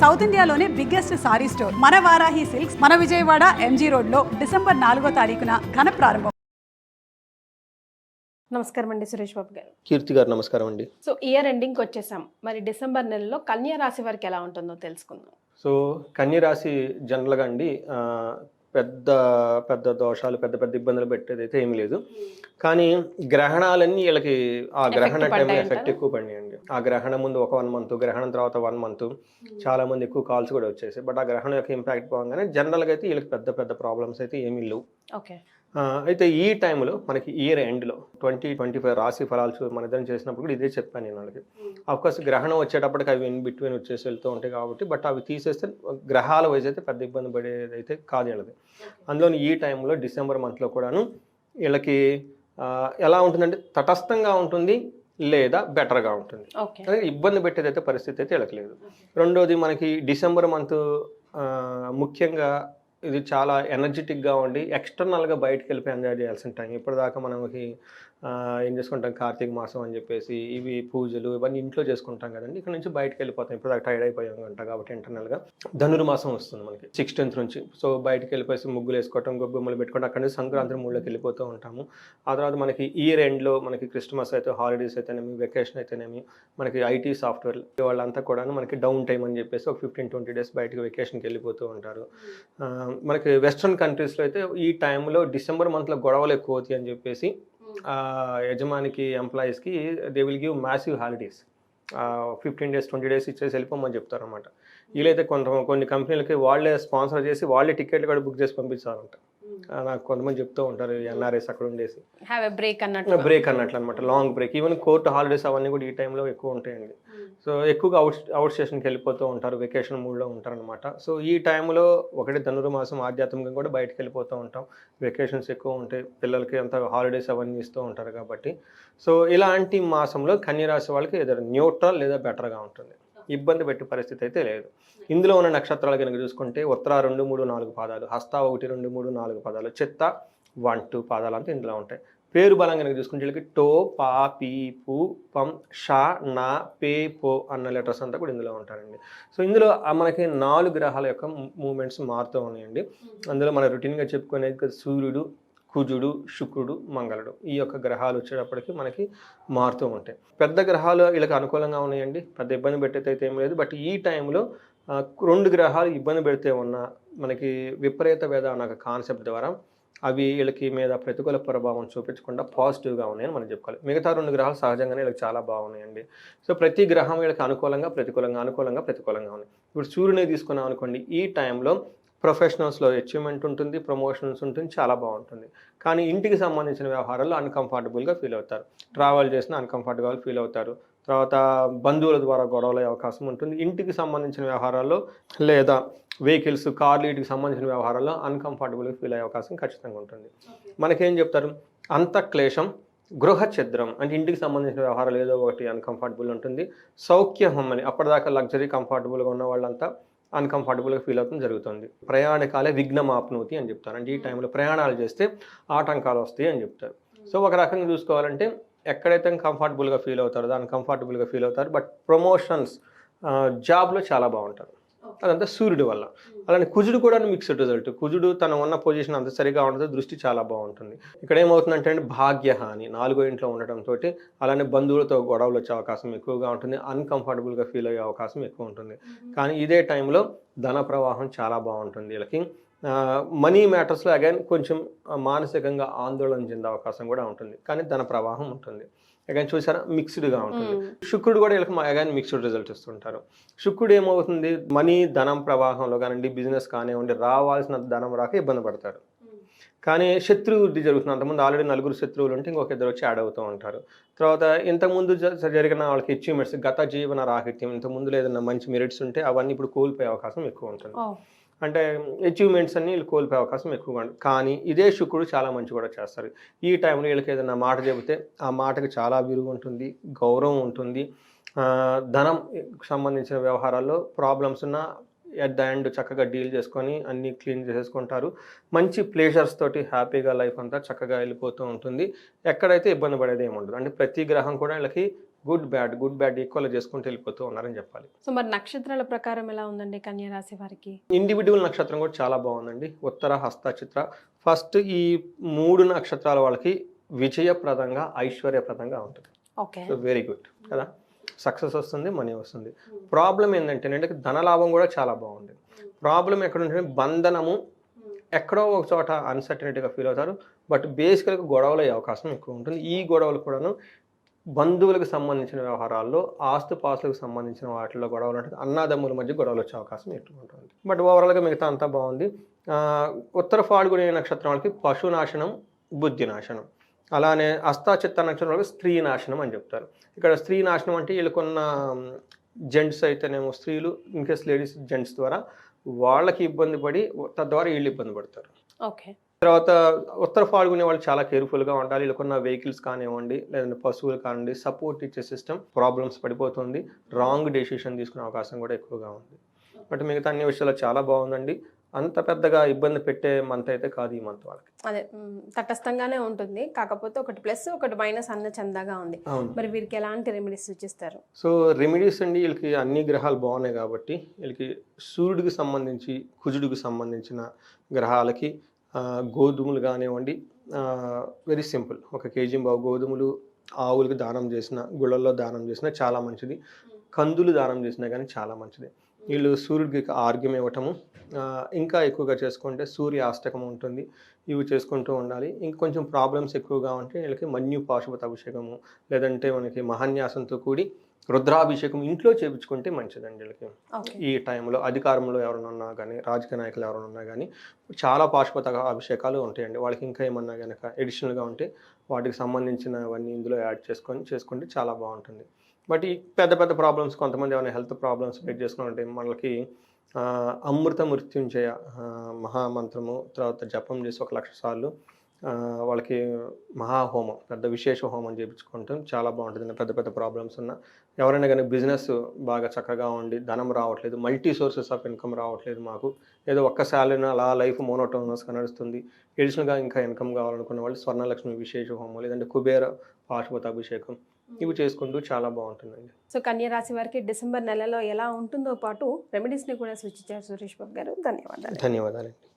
South ఇండియాలోనే biggest sorry store. మన Varahi silks మన విజయవాడ ఎంజీ రోడ్లో డిసెంబర్ నాలుగో తారీఖున ఘన ప్రారంభం. నమస్కారం అండి సురేష్ బాబు గారు. కీర్తి గారు నమస్కారం అండి. సో ఇయర్ ఎండింగ్కి వచ్చేసాం. మరి డిసెంబర్ నెలలో కన్యా రాశి వారికి ఎలా ఉంటుందో తెలుసుకుందాం. సో కన్య రాశి జనరల్గా అండి పెద్ద పెద్ద దోషాలు పెద్ద పెద్ద ఇబ్బందులు పెట్టేది అయితే ఏమీ లేదు. కానీ గ్రహణాలన్నీ వీళ్ళకి ఆ గ్రహణ టైంలో పడ్డాయి ఎఫెక్ట్? ఎక్కువ పడినాయండి. ఆ గ్రహణం ముందు ఒక వన్ మంత్ గ్రహణం తర్వాత వన్ మంత్ చాలా మంది ఎక్కువ కాల్స్ కూడా వచ్చేసాయి. బట్ ఆ గ్రహణం యొక్క ఇంపాక్ట్ పోగానే జనరల్గా అయితే వీళ్ళకి పెద్ద పెద్ద ప్రాబ్లమ్స్ అయితే ఏమీ లేవు. ఓకే అయితే ఈ టైంలో మనకి ఇయర్ ఎండ్లో ట్వంటీ ట్వంటీ ఫైవ్ రాశి ఫలాలు మన ఇద్దరం చేసినప్పుడు కూడా ఇదే చెప్పాను నేను వాళ్ళకి. అఫ్కోర్స్ గ్రహణం వచ్చేటప్పటికి అవి ఇన్ బిట్వీన్ వచ్చేసి వెళ్తూ ఉంటాయి కాబట్టి బట్ అవి తీసేస్తే గ్రహాల వైజ్ అయితే పెద్ద ఇబ్బంది పడేది అయితే కాదు వీళ్ళది. అందులో ఈ టైంలో డిసెంబర్ మంత్లో కూడాను వీళ్ళకి ఎలా ఉంటుందంటే తటస్థంగా ఉంటుంది లేదా బెటర్గా ఉంటుంది. అదే ఇబ్బంది పెట్టేది అయితే పరిస్థితి అయితే వీళ్ళకి లేదు. రెండోది మనకి డిసెంబర్ మంత్ ముఖ్యంగా ఇది చాలా ఎనర్జెటిక్గా ఉండి ఎక్స్టర్నల్గా బయటకు వెళ్ళిపోయి ఎంజాయ్ చేయాల్సిన టైం ఇప్పటిదాకా మనకి ఏం చేసుకుంటాం? కార్తీక మాసం అని చెప్పేసి ఇవి పూజలు ఇవన్నీ ఇంట్లో చేసుకుంటాం కదండి. ఇక్కడ నుంచి బయటకు వెళ్ళిపోతాం. ఇప్పుడు దాకా టైర్డ్ అయిపోయాం అంట కాబట్టి ఇంటర్నల్గా. ధనుర్మాసం వస్తుంది మనకి సిక్స్టీన్త్ నుంచి. సో బయటకు వెళ్ళిపోయి ముగ్గులు వేసుకోవటం గొబ్బెమ్మలు పెట్టుకోవడం అక్కడ నుంచి సంక్రాంతి మూడులోకి వెళ్ళిపోతూ ఉంటాము. ఆ తర్వాత మనకి ఇయర్ ఎండ్లో మనకి క్రిస్మస్ అయితే హాలిడేస్ అయితేనేమి వెకేషన్ అయితేనేమి మనకి ఐటీ సాఫ్ట్వేర్ వాళ్ళంతా కూడా మనకి డౌన్ టైం అని చెప్పేసి ఒక ఫిఫ్టీన్ ట్వంటీ డేస్ బయటకు వెకేషన్కి వెళ్ళిపోతూ ఉంటారు. మనకి వెస్ట్రన్ కంట్రీస్లో అయితే ఈ టైంలో డిసెంబర్ మంత్లో గొడవలు ఎక్కువ అవుతాయి అని చెప్పేసి యజమానికి ఎంప్లాయీస్కి they will give massive holidays fifteen days twenty days ఇచ్చేసి వెళ్ళిపోమని చెప్తారు వీళ్ళైతే కొంత కొన్ని కంపెనీలకి వాళ్ళే స్పాన్సర్ చేసి వాళ్ళే టికెట్లు కూడా బుక్ చేసి పంపించాలంట ఆ, నాకు కొంతమంది చెప్తూ ఉంటారు ఎన్ఆర్ఎస్ అక్కడ ఉండేసి. బ్రేక్ అన్నట్టు. బ్రేక్ అన్నట్లు అనమాట long break even court holidays అవన్నీ కూడా ఈ టైంలో ఎక్కువ ఉంటాయండి. సో ఎక్కువగా అవుట్ అవుట్ స్టేషన్కి వెళ్ళిపోతూ ఉంటారు వెకేషన్ మూడ్లో ఉంటారు అనమాట సో ఈ టైంలో ఒకటి ధనుర్మాసం ఆధ్యాత్మికంగా కూడా బయటకు వెళ్ళిపోతూ ఉంటాం. వెకేషన్స్ ఎక్కువ ఉంటాయి పిల్లలకి అంత హాలిడేస్ అవన్నీ ఇస్తూ ఉంటారు కాబట్టి. సో ఇలాంటి మాసంలో కన్యరాశి వాళ్ళకి ఏదో న్యూట్రల్ లేదా బెటర్గా ఉంటుంది. ఇబ్బంది పెట్టే పరిస్థితి అయితే లేదు. ఇందులో ఉన్న నక్షత్రాలు కనుక చూసుకుంటే ఉత్తర రెండు మూడు నాలుగు పాదాలు హస్త ఒకటి రెండు మూడు నాలుగు పాదాలు చిత్త వన్ టూ పాదాలు అంతా ఇందులో ఉంటాయి. పేరు బలం కనుక చూసుకుంటే వీళ్ళకి టో పా పీ పు పం షా నా పే పో అన్న లెటర్స్ అంతా కూడా ఇందులో ఉంటారండి. సో ఇందులో మనకి నాలుగు గ్రహాల యొక్క మూమెంట్స్ మారుతూ ఉన్నాయండి. అందులో మన రొటీన్గా చెప్పుకునేది సూర్యుడు కుజుడు శుక్రుడు మంగళుడు ఈ యొక్క గ్రహాలు వచ్చేటప్పటికి మనకి మారుతూ ఉంటాయి. పెద్ద గ్రహాలు వీళ్ళకి అనుకూలంగా ఉన్నాయండి. పెద్ద ఇబ్బంది పెట్టేది అయితే ఏం లేదు. బట్ ఈ టైంలో రెండు గ్రహాలు ఇబ్బంది పెడితే ఉన్న మనకి విపరీత వేద అన్న ఒక కాన్సెప్ట్ ద్వారా అవి వీళ్ళకి మీద ప్రతికూల ప్రభావం చూపించకుండా పాజిటివ్గా ఉన్నాయని మనం చెప్పుకోవాలి. మిగతా రెండు గ్రహాలు సహజంగానే వీళ్ళకి చాలా బాగున్నాయండి. సో ప్రతి గ్రహం వీళ్ళకి అనుకూలంగా ప్రతికూలంగా అనుకూలంగా ప్రతికూలంగా ఉన్నాయి. ఇప్పుడు సూర్యుని తీసుకున్నాం అనుకోండి. ఈ టైంలో ప్రొఫెషనల్స్లో అచీవ్మెంట్ ఉంటుంది ప్రమోషన్స్ ఉంటుంది చాలా బాగుంటుంది. కానీ ఇంటికి సంబంధించిన వ్యవహారాల్లో అన్కంఫర్టబుల్గా ఫీల్ అవుతారు. ట్రావెల్ చేసిన అన్కంఫర్టబుల్గా ఫీల్ అవుతారు. తర్వాత బంధువుల ద్వారా గొడవలయ్యే అవకాశం ఉంటుంది. ఇంటికి సంబంధించిన వ్యవహారాల్లో లేదా వెహికల్స్ కార్లు వీటికి సంబంధించిన వ్యవహారాల్లో అన్కంఫర్టబుల్గా ఫీల్ అయ్యే అవకాశం ఖచ్చితంగా ఉంటుంది. మనకేం చెప్తారు? అంత క్లేశం గృహ ఛద్రం అంటే ఇంటికి సంబంధించిన వ్యవహారాలు ఏదో ఒకటి అన్కంఫర్టబుల్ ఉంటుంది. సౌఖ్యం అని అప్పటిదాకా లగ్జరీ కంఫర్టబుల్గా ఉన్న వాళ్ళంతా అన్కంఫర్టబుల్గా ఫీల్ అవుతుంది జరుగుతుంది. ప్రయాణకాలే విఘ్నం ఆప్నోతి అని చెప్తారు. అంటే ఈ టైంలో ప్రయాణాలు చేస్తే ఆటంకాలు వస్తాయి అని చెప్తారు. సో ఒక రకంగా చూసుకోవాలంటే ఎక్కడైతే కంఫర్టబుల్గా ఫీల్ అవుతారో దాన్ని కంఫర్టబుల్గా ఫీల్ అవుతారు బట్ ప్రమోషన్స్ జాబ్లో చాలా బాగుంటారు. అదంతా సూర్యుడి వల్ల. అలానే కుజుడు కూడా మిక్స్డ్ రిజల్ట్ కుజుడు తన ఉన్న పొజిషన్ అంత సరిగా ఉండదు దృష్టి చాలా బాగుంటుంది. ఇక్కడ ఏమవుతుందంటే అండి భాగ్యహాని నాలుగో ఇంట్లో ఉండటంతో అలానే బంధువులతో గొడవలు వచ్చే అవకాశం ఎక్కువగా ఉంటుంది అన్కంఫర్టబుల్గా ఫీల్ అయ్యే అవకాశం ఎక్కువ ఉంటుంది. కానీ ఇదే టైంలో ధన ప్రవాహం చాలా బాగుంటుంది వీళ్ళకి. మనీ మ్యాటర్స్లో అగైన్ కొంచెం మానసికంగా ఆందోళన చెందే అవకాశం కూడా ఉంటుంది. కానీ ధన ప్రవాహం ఉంటుంది. అగైన్ చూసారా? మిక్స్డ్గా ఉంటుంది. శుక్రుడు కూడా వీళ్ళకి అగైన్ మిక్స్డ్ రిజల్ట్ ఇస్తుంటారు. శుక్రుడు ఏమవుతుంది? మనీ ధనం ప్రవాహంలో కానివ్వండి బిజినెస్ కానివ్వండి రావాల్సిన ధనం రాక ఇబ్బంది పడతారు. కానీ శత్రువు వృద్ధి జరుగుతుంది అంతకుముందు ఆల్రెడీ నలుగురు శత్రువులు ఉంటే ఇంకొక ఇద్దరు వచ్చి యాడ్ అవుతూ ఉంటారు. తర్వాత ఇంతకుముందు జరిగిన వాళ్ళకి అచీవ్మెంట్స్ గత జీవన రాహిత్యం ఇంతకుముందు ఏదైనా మంచి మెరిట్స్ ఉంటే అవన్నీ ఇప్పుడు కోల్పోయే అవకాశం ఎక్కువ ఉంటుంది. అంటే అచీవ్మెంట్స్ అన్ని వీళ్ళు కోల్పోయే అవకాశం ఎక్కువగా ఉంటుంది కానీ ఇదే శుక్రుడు చాలా మంచి కూడా చేస్తారు. ఈ టైంలో వీళ్ళకి ఏదైనా మాట చెబితే ఆ మాటకి చాలా విరుగు ఉంటుంది గౌరవం ఉంటుంది. ధనం సంబంధించిన వ్యవహారాల్లో ప్రాబ్లమ్స్ ఉన్న ఎట్ ద ఎండ్ చక్కగా డీల్ చేసుకొని అన్నీ క్లీన్ చేసేసుకుంటారు. మంచి ప్లేజర్స్ తోటి హ్యాపీగా లైఫ్ అంతా చక్కగా వెళ్ళిపోతూ ఉంటుంది. ఎక్కడైతే ఇబ్బంది పడేది ఏమి ఉండదు అంటే ప్రతి గ్రహం కూడా వీళ్ళకి good bad good bad equal చేసుకుంటూ వెళ్ళిపోతూ ఉన్నారని చెప్పాలి. సో మరి నక్షత్రాల ప్రకారం ఎలా ఉందండి కన్యా రాశి వారికి? ఇండివిజువల్ నక్షత్రం కూడా చాలా బాగుందండి. ఉత్తర హస్త చిత్ర. ఫస్ట్ ఈ మూడు నక్షత్రాల వాళ్ళకి విజయప్రదంగా ఐశ్వర్యప్రదంగా ఉంటుంది. ఓకే. సో వెరీ గుడ్ కదా? సక్సెస్ వస్తుంది మనీ వస్తుంది. ప్రాబ్లం ఏంటంటే అంటే ధనలాభం కూడా చాలా బాగుంది. ప్రాబ్లం ఎక్కడ ఉంటుంది బంధనము ఎక్కడో ఒక చోట అన్సర్టనిటీగా ఫీల్ అవుతారు. బట్ బేసికల్గా గొడవలు అయ్యే అవకాశం ఎక్కువ ఉంటుంది. ఈ గొడవలు కూడాను బంధువులకు సంబంధించిన వ్యవహారాల్లో ఆస్తుపాస్తులకు సంబంధించిన వాటిలో గొడవలు ఉంటుంది అన్నాదమ్ముల మధ్య గొడవలు వచ్చే అవకాశం ఎక్కువ ఉంటుంది. బట్ ఓవరాల్గా మిగతా అంతా బాగుంది. ఉత్తర ఫాల్గుని నక్షత్రం వాళ్ళకి పశునాశనం బుద్ధి నాశనం. అలానే అస్తాచిత్త నక్షత్రం వాళ్ళకి స్త్రీ నాశనం అని చెప్తారు. ఇక్కడ స్త్రీ నాశనం అంటే వీళ్ళకున్న జెంట్స్ అయితేనేమో స్త్రీలు ఇన్కేస్ లేడీస్ జెంట్స్ ద్వారా వాళ్ళకి ఇబ్బంది పడి తద్వారా వీళ్ళు ఇబ్బంది పడతారు. ఓకే తర్వాత ఉత్తర ఫాల్గునే వాళ్ళు చాలా కేర్ఫుల్గా ఉండాలి. వీళ్ళకున్న వెహికల్స్ కానివ్వండి లేదంటే పశువులు కానివ్వండి సపోర్ట్ ఇచ్చే సిస్టమ్ ప్రాబ్లమ్స్ పడిపోతుంది. రాంగ్ డెసిషన్ తీసుకునే అవకాశం కూడా ఎక్కువగా ఉంది. బట్ మిగతా అన్ని విషయాలు చాలా బాగుందండి. అంత పెద్దగా ఇబ్బంది పెట్టే మంత్ అయితే కాదు ఈ మంత్ వాళ్ళకి. అదే తటస్థంగానే ఉంటుంది. కాకపోతే ఒకటి ప్లస్ ఒకటి మైనస్ అన్న చందాగా ఉంది. మరి వీరికి ఎలాంటి రెమెడీస్ సూచిస్తారు? సో రెమెడీస్ అండి వీళ్ళకి అన్ని గ్రహాలు బాగున్నాయి కాబట్టి వీళ్ళకి సూర్యుడికి సంబంధించి కుజుడికి సంబంధించిన గ్రహాలకి గోధుమలు కానివ్వండి వెరీ సింపుల్ ఒక కేజీ బావు గోధుమలు ఆవులకు దానం చేసిన గుళ్ళల్లో దానం చేసిన చాలా మంచిది. కందులు దానం చేసినా కానీ చాలా మంచిది. వీళ్ళు సూర్యుడికి ఆర్గ్యం ఇవ్వటము ఇంకా ఎక్కువగా చేసుకుంటే సూర్య అష్టకం ఉంటుంది. ఇవి చేసుకుంటూ ఉండాలి. ఇంకొంచెం ప్రాబ్లమ్స్ ఎక్కువగా ఉంటే వీళ్ళకి మన్యు పాశుపత అభిషేకము లేదంటే మనకి మహాన్యాసంతో కూడి రుద్రాభిషేకం ఇంట్లో చేయించుకుంటే మంచిదండి వీళ్ళకి. ఈ టైంలో అధికారంలో ఎవరైనా ఉన్నా కానీ రాజకీయ నాయకులు ఎవరైనా ఉన్నా కానీ చాలా పాశుపత అభిషేకాలు ఉంటాయండి. వాళ్ళకి ఇంకా ఏమన్నా కనుక ఎడిషనల్గా ఉంటే వాటికి సంబంధించినవన్నీ ఇందులో యాడ్ చేసుకొని చేసుకుంటే చాలా బాగుంటుంది. బట్ ఈ పెద్ద పెద్ద ప్రాబ్లమ్స్ కొంతమంది ఏమైనా హెల్త్ ప్రాబ్లమ్స్ ఫేస్ చేసుకుంటే మనకి అమృత మృత్యుంజయ మహామంత్రము తర్వాత జపం చేసి ఒక లక్ష సార్లు వాళ్ళకి మహాహోమం పెద్ద విశేష హోమం చేయించుకుంటాం చాలా బాగుంటుంది పెద్ద పెద్ద ప్రాబ్లమ్స్ ఉన్న. ఎవరైనా కానీ బిజినెస్ బాగా చక్కగా ఉండి ధనం రావట్లేదు మల్టీ సోర్సెస్ ఆఫ్ ఇన్కమ్ రావట్లేదు మాకు. ఏదో ఒక్క శాలరీని అలా లైఫ్ మోనోటోనస్గా నడుస్తుంది. ఎడిషనల్గా ఇంకా ఇన్కమ్ కావాలనుకున్న వాళ్ళు స్వర్ణలక్ష్మి విశేష హోమం లేదంటే కుబేర పాశుపత అభిషేకం ఇవి చేసుకుంటూ చాలా బాగుంటుందండి. సో కన్యా రాశి వారికి డిసెంబర్ నెలలో ఎలా ఉంటుందో పాటు రెమెడీస్ని కూడా సూచించారు సురేష్ బాబు గారు. ధన్యవాదాలు. ధన్యవాదాలండి.